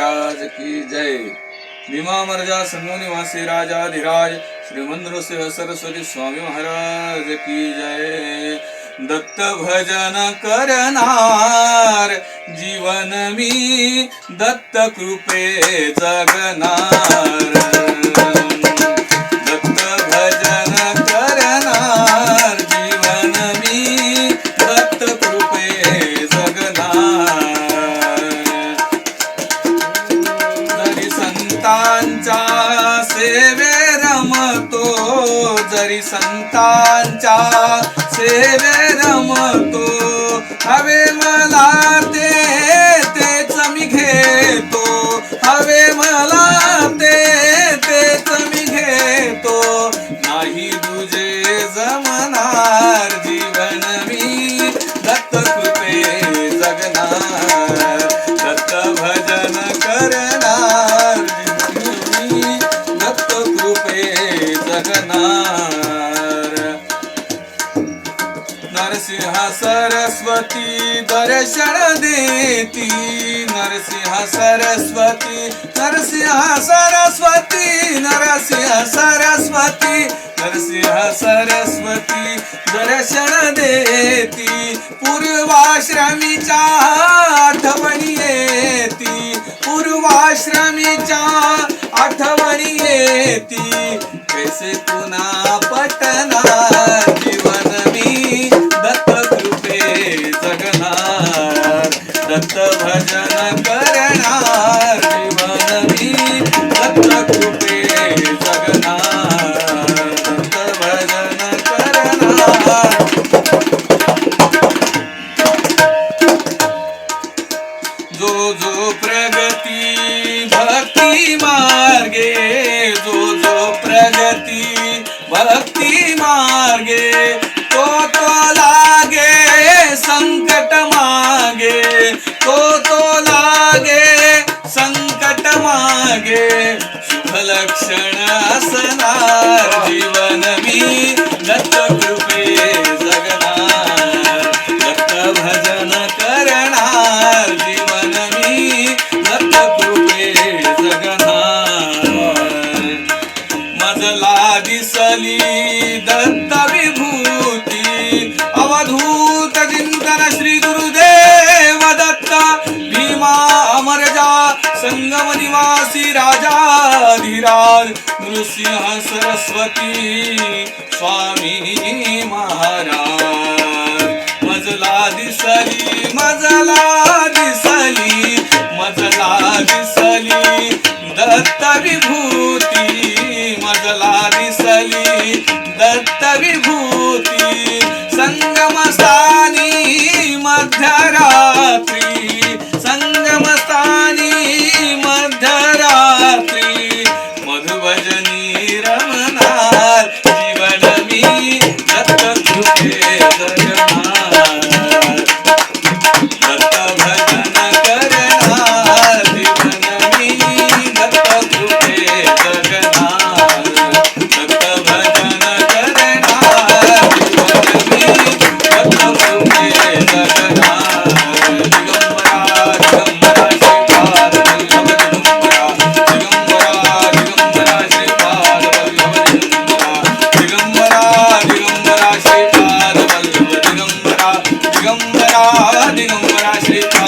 महाराज की जय। भीमा मर्जा संगो निवासी राजाधिराज श्रीमंद्र से सरस्वती स्वामी महाराज की जय। दत्त भजन करनार, जीवन मी दत्त कृपे जगणार संतांच्या सेवे रमतो जरी संतांच्या सेवे रमतो हवे जगणार. नरसिंह सरस्वती दर्शन देती. नरसिंह सरस्वती नरसिंह सरस्वती नरसिंह सरस्वती नरसिंह सरस्वती दर्शन देती. पूर्वाश्रमीच्या आठवणी येती. पूर्वाश्रमीच्या आठवणी येती. कैसे पटणार जीवन मी दत्त कृपे जगणार दत्त भजन करणार जीवन मी दत्त कृपे जगणार दत्त भजन करणार जो जो प्रगती, भक्ती मार्गे मार्गे तो तो लागे, संकट मागे। तो तो लागे, संकट मागे। शुभ लक्षण असणार जीवन मी। मजला दिसली दत्त विभूती अवधूत चिंतन श्री गुरुदेव दत्त भीमा अमरजा संगम निवासी राजाधिराज नृसिंह सरस्वती स्वामी महाराज. मजला दिसली मजला Rabbi Hari Om Namah Shivaya